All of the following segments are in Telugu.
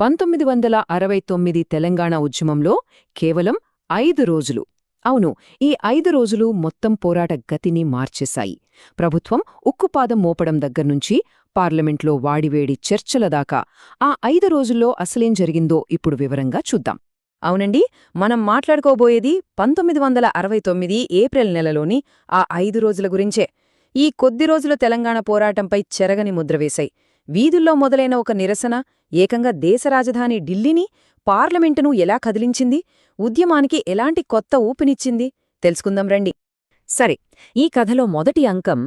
పంతొమ్మిది వందల అరవై తొమ్మిది తెలంగాణ ఉద్యమంలో కేవలం ఐదు రోజులు. అవును ఈ ఐదు రోజులు మొత్తం పోరాట గతిని మార్చేశాయి. ప్రభుత్వం ఉక్కుపాదం మోపడం దగ్గర్నుంచి పార్లమెంట్లో వాడివేడి చర్చల దాకా. ఆ ఐదు రోజుల్లో అసలేం జరిగిందో ఇప్పుడు వివరంగా చూద్దాం. అవునండి మనం మాట్లాడుకోబోయేది పంతొమ్మిది వందల అరవై తొమ్మిది ఏప్రిల్ నెలలోని ఆ ఐదు రోజుల గురించే. ఈ కొద్ది రోజుల తెలంగాణ పోరాటంపై చెరగని ముద్ర వేశాయి. వీధుల్లో మొదలైన ఒక నిరసన ఏకంగా దేశ రాజధాని ఢిల్లీని పార్లమెంటును ఎలా కదిలించింది? ఉద్యమానికి ఎలాంటి కొత్త ఊపినిచ్చింది? తెలుసుకుందాం రండి. సరే ఈ కథలో మొదటి అంకం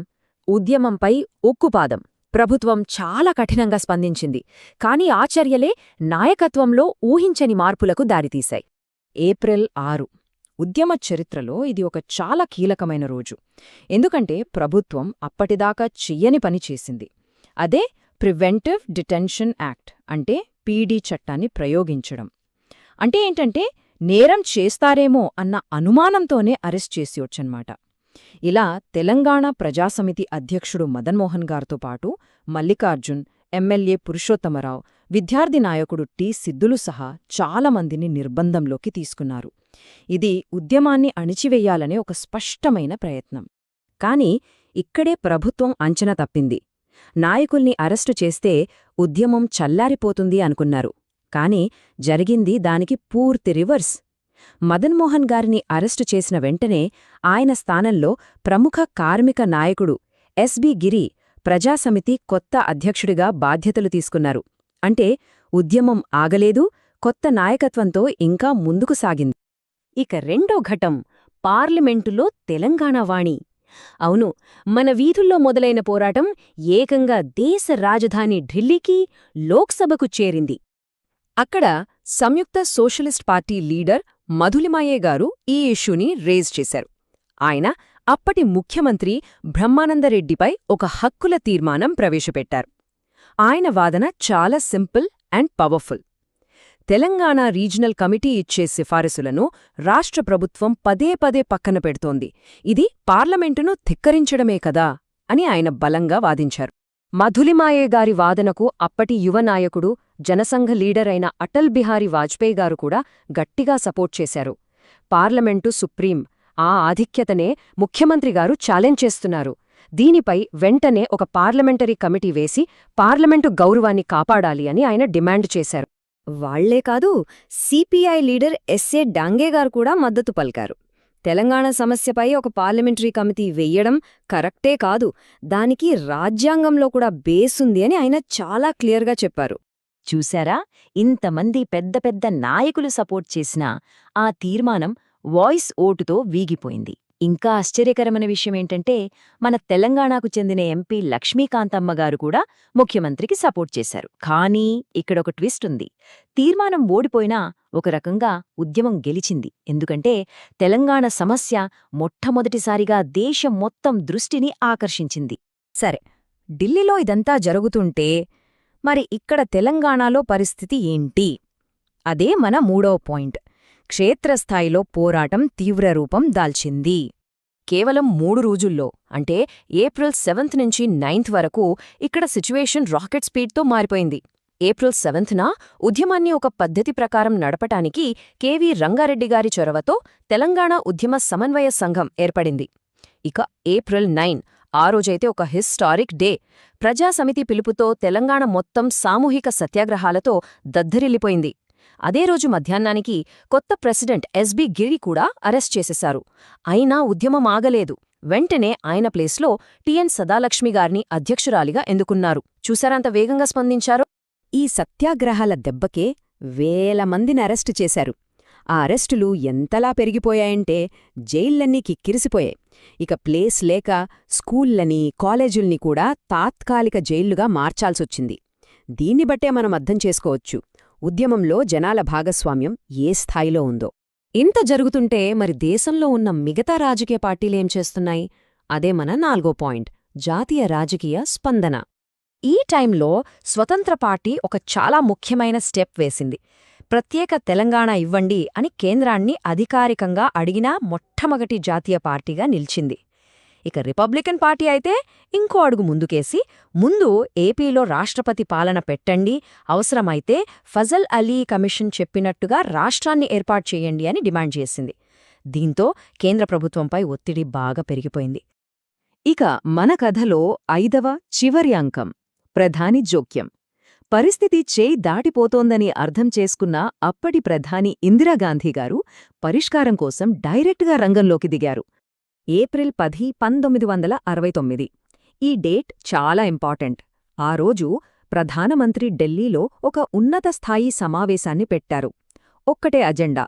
ఉద్యమంపై ఉక్కుపాదం. ప్రభుత్వం చాలా కఠినంగా స్పందించింది. కాని ఆచర్యలే నాయకత్వంలో ఊహించని మార్పులకు దారితీశాయి. ఏప్రిల్ ఆరు. ఉద్యమ చరిత్రలో ఇది ఒక చాలా కీలకమైన రోజు. ఎందుకంటే ప్రభుత్వం అప్పటిదాకా చెయ్యని పని చేసింది. అదే ప్రివెంటివ్ డిటెన్షన్ యాక్ట్ అంటే పీడీ చట్టాన్ని ప్రయోగించడం. అంటే ఏంటంటే నేరం చేస్తారేమో అన్న అనుమానంతోనే అరెస్ట్ చేసి వచ్చనమాట ఇలా తెలంగాణ ప్రజాసమితి అధ్యక్షుడు మదన్మోహన్ గారితో పాటు మల్లికార్జున్ ఎమ్మెల్యే పురుషోత్తమరావు విద్యార్థి నాయకుడు టి. సిద్ధులు సహా చాలామందిని నిర్బంధంలోకి తీసుకున్నారు. ఇది ఉద్యమాన్ని అణిచివేయాలనే ఒక స్పష్టమైన ప్రయత్నం. కాని ఇక్కడే ప్రభుత్వం అంచనా తప్పింది. నాయకుల్ని అరెస్టు చేస్తే ఉద్యమం చల్లారిపోతుంది అనుకున్నారు. కాని జరిగింది దానికి పూర్తి రివర్స్. మదన్మోహన్ గారిని అరెస్టు చేసిన వెంటనే ఆయన స్థానంలో ప్రముఖ కార్మిక నాయకుడు ఎస్బి గిరి ప్రజాసమితి కొత్త అధ్యక్షుడిగా బాధ్యతలు తీసుకున్నారు. అంటే ఉద్యమం ఆగలేదు కొత్త నాయకత్వంతో ఇంకా ముందుకు సాగింది. ఇక రెండో ఘటం పార్లమెంటులో తెలంగాణ వాణి. అవును మన వీధుల్లో మొదలైన పోరాటం ఏకంగా దేశ రాజధాని ఢిల్లీకి లోక్సభకు చేరింది. అక్కడ సంయుక్త socialist party leader Madhu Limaye garu ఈ ఇష్యూని రేజ్ చేశారు. ఆయన అప్పటి ముఖ్యమంత్రి బ్రహ్మానందరెడ్డిపై ఒక హక్కుల తీర్మానం ప్రవేశపెట్టారు. ఆయన వాదన చాలా simple and powerful. Telangana regional committee ఇచ్చే సిఫారసులను రాష్ట్ర ప్రభుత్వం పదే పదే పక్కన పెడుతోంది. ఇది పార్లమెంటును ధిక్కరించడమే కదా అని ఆయన బలంగా వాదించారు. మధులిమాయే గారి వాదనకు అప్పటి యువ నాయకుడు జనసంఘ లీడర్ అయిన అటల్ బిహారీ వాజ్పేయి గారు కూడా గట్టిగా సపోర్ట్ చేశారు. పార్లమెంటు సుప్రీం ఆ ఆధిక్యతనే ముఖ్యమంత్రిగారు ఛాలెంజ్ చేస్తున్నారు. దీనిపై వెంటనే ఒక పార్లమెంటరీ కమిటీ వేసి పార్లమెంటు గౌరవాన్ని కాపాడాలి అని ఆయన డిమాండ్ చేశారు. వాళ్ళే కాదు సిపిఐ లీడర్ ఎస్ఏ డాంగే గారు కూడా మద్దతు పలికారు. తెలంగాణ సమస్యపై ఒక పార్లమెంటరీ కమిటీ వెయ్యడం కరెక్టే కాదు దానికి రాజ్యాంగంలో కూడా బేసుంది అని ఆయన చాలా క్లియర్గా చెప్పారు. చూశారా? ఇంతమంది పెద్ద పెద్ద నాయకులు సపోర్ట్ చేసినా ఆ తీర్మానం వాయిస్ ఓటుతో వీగిపోయింది. ఇంకా ఆశ్చర్యకరమైన విషయమేంటంటే మన తెలంగాణకు చెందిన ఎంపీ లక్ష్మీకాంతమ్మ గారు కూడా ముఖ్యమంత్రికి సపోర్ట్ చేశారు. కానీ ఇక్కడొక ట్విస్ట్ ఉంది. తీర్మానం ఓడిపోయినా ఒక రకంగా ఉద్యమం గెలిచింది. ఎందుకంటే తెలంగాణ సమస్య మొట్టమొదటిసారిగా దేశం మొత్తం దృష్టిని ఆకర్షించింది. సరే ఢిల్లీలో ఇదంతా జరుగుతుంటే మరి ఇక్కడ తెలంగాణలో పరిస్థితి ఏంటి? అదే మన మూడవ పాయింట్. క్షేత్రస్థాయిలో పోరాటం తీవ్రరూపం దాల్చింది. కేవలం మూడు రోజుల్లో అంటే ఏప్రిల్ సెవెంత్ నుంచి నైన్త్ వరకు ఇక్కడ సిచ్యువేషన్ రాకెట్ స్పీడ్తో మారిపోయింది. ఏప్రిల్ సెవెంత్న ఉద్యమాన్ని ఒక పద్ధతి ప్రకారం నడపటానికి కెవి రంగారెడ్డి గారి చొరవతో తెలంగాణ ఉద్యమ సమన్వయ సంఘం ఏర్పడింది. ఇక ఏప్రిల్ నైన్ ఆ రోజైతే ఒక హిస్టారిక్ డే. ప్రజాసమితి పిలుపుతో తెలంగాణ మొత్తం సామూహిక సత్యాగ్రహాలతో దద్దరిల్లిపోయింది. అదే రోజు మధ్యాహ్నానికి కొత్త ప్రెసిడెంట్ ఎస్బి గిరి కూడా అరెస్ట్ చేసేశారు. అయినా ఉద్యమం ఆగలేదు. వెంటనే ఆయన ప్లేస్లో టిఎన్ సదాలక్ష్మి గారిని అధ్యక్షురాలిగా ఎందుకున్నారు చూసారంత వేగంగా స్పందించారో? ఈ సత్యాగ్రహాల దెబ్బకే వేల మందిని అరెస్టు చేశారు. ఆ అరెస్టులు ఎంతలా పెరిగిపోయాయంటే జైళ్ళన్నీ కిక్కిరిసిపోయాయి. ఇక ప్లేస్ లేక స్కూళ్ళని కాలేజుల్ని కూడా తాత్కాలిక జైళ్ళుగా మార్చాల్సొచ్చింది. దీన్ని బట్టే మనం అర్థం చేసుకోవచ్చు. ఉద్యమంలో జనాల భాగస్వామ్యం ఏ స్థాయిలో ఉందో. ఇంత జరుగుతుంటే మరి దేశంలో ఉన్న మిగతా రాజకీయ పార్టీలేం చేస్తున్నాయి? అదే మన నాలుగో పాయింట్ జాతీయ రాజకీయ స్పందన. ఈ టైంలో స్వతంత్ర పార్టీ ఒక చాలా ముఖ్యమైన స్టెప్ వేసింది. ప్రత్యేక తెలంగాణ ఇవ్వండి అని కేంద్రాన్ని అధికారికంగా అడిగినా మొట్టమొదటి జాతీయ పార్టీగా నిలిచింది. ఇక రిపబ్లికన్ పార్టీ అయితే ఇంకో అడుగు ముందుకేసి ముందు ఏపీలో రాష్ట్రపతి పాలన పెట్టండి అవసరమైతే ఫజల్ అలీ కమిషన్ చెప్పినట్టుగా రాష్ట్రాన్ని ఏర్పాటు చేయండి అని డిమాండ్ చేసింది. దీంతో కేంద్ర ప్రభుత్వంపై ఒత్తిడి బాగా పెరిగిపోయింది. ఇక మన కథలో ఐదవ చివరి అంకం ప్రధాని జోక్యం. పరిస్థితి చేయి దాటిపోతోందని అర్థం చేసుకున్న అప్పటి ప్రధాని ఇందిరాగాంధీగారు పరిష్కారం కోసం డైరెక్ట్గా రంగంలోకి దిగారు. ఏప్రిల్ పది పంతొమ్మిది వందల అరవై తొమ్మిది. ఈ డేట్ చాలా ఇంపార్టెంట్. ఆ రోజు ప్రధానమంత్రి ఢిల్లీలో ఒక ఉన్నత స్థాయి సమావేశాన్ని పెట్టారు. ఒక్కటే అజెండా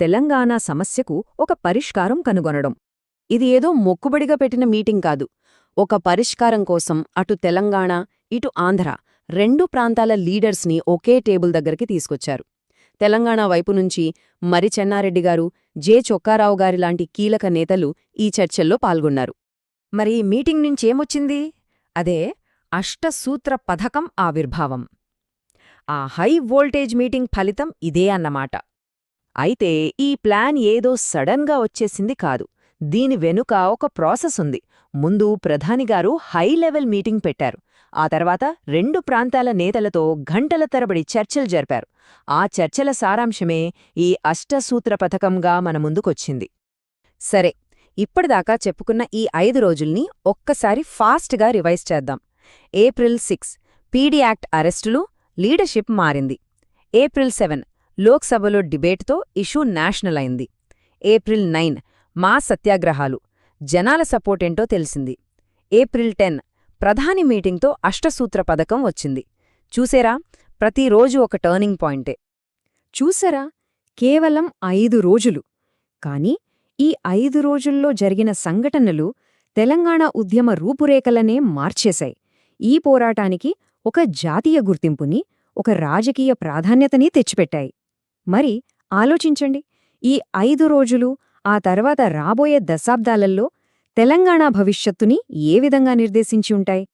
తెలంగాణ సమస్యకు ఒక పరిష్కారం కనుగొనడం. ఇది ఏదో మొక్కుబడిగా పెట్టిన మీటింగ్ కాదు. ఒక పరిష్కారం కోసం అటు తెలంగాణ ఇటు ఆంధ్ర రెండు ప్రాంతాల లీడర్స్ని ఒకే టేబుల్ దగ్గరికి తీసుకొచ్చారు. తెలంగాణ వైపు నుంచి మరి చెన్నారెడ్డి గారు జె. చొక్కారావు గారి లాంటి కీలక నేతలు ఈ చర్చల్లో పాల్గొన్నారు. మరి మీటింగ్ నుంచేమొచ్చింది? అదే అష్టసూత్ర పథకం ఆవిర్భావం. ఆ హై వోల్టేజ్ మీటింగ్ ఫలితం ఇదే అన్నమాట. అయితే ఈ ప్లాన్ ఏదో సడన్గా వచ్చేసింది కాదు. దీని వెనుక ఒక ప్రాసెస్ ఉంది. ముందు ప్రధానిగారు హై లెవెల్ మీటింగ్ పెట్టారు. ఆ తర్వాత రెండు ప్రాంతాల నేతలతో గంటల తరబడి చర్చలు జరిపారు. ఆ చర్చల సారాంశమే ఈ అష్టసూత్ర పథకంగా మన ముందుకొచ్చింది. సరే ఇప్పటిదాకా చెప్పుకున్న ఈ ఐదు రోజుల్ని ఒక్కసారి ఫాస్ట్గా రివైజ్ చేద్దాం. ఏప్రిల్ సిక్స్ పీడీ యాక్ట్ అరెస్టులు లీడర్షిప్ మారింది. ఏప్రిల్ సెవెన్ లోక్సభలో డిబేట్తో ఇష్యూ నేషనల్ అయింది. ఏప్రిల్ నైన్ మా సత్యాగ్రహాలు జనాల సపోర్టేంటో తెలిసింది. ఏప్రిల్ టెన్ ప్రధాని మీటింగ్తో అష్టసూత్ర పథకం వచ్చింది. చూసేరా? ప్రతిరోజు ఒక టర్నింగ్ పాయింటే. చూసారా? కేవలం ఐదు రోజులు. కాని ఈ ఐదు రోజుల్లో జరిగిన సంఘటనలు తెలంగాణ ఉద్యమ రూపురేఖలనే మార్చేశాయి. ఈ పోరాటానికి ఒక జాతీయ గుర్తింపుని ఒక రాజకీయ ప్రాధాన్యతని తెచ్చిపెట్టాయి. మరి ఆలోచించండి. ఈ ఐదు రోజులు ఆ తర్వాత రాబోయే దశాబ్దాలలో తెలంగాణ భవిష్యత్తుని ఏ విధంగా నిర్దేశించి ఉంటాయి?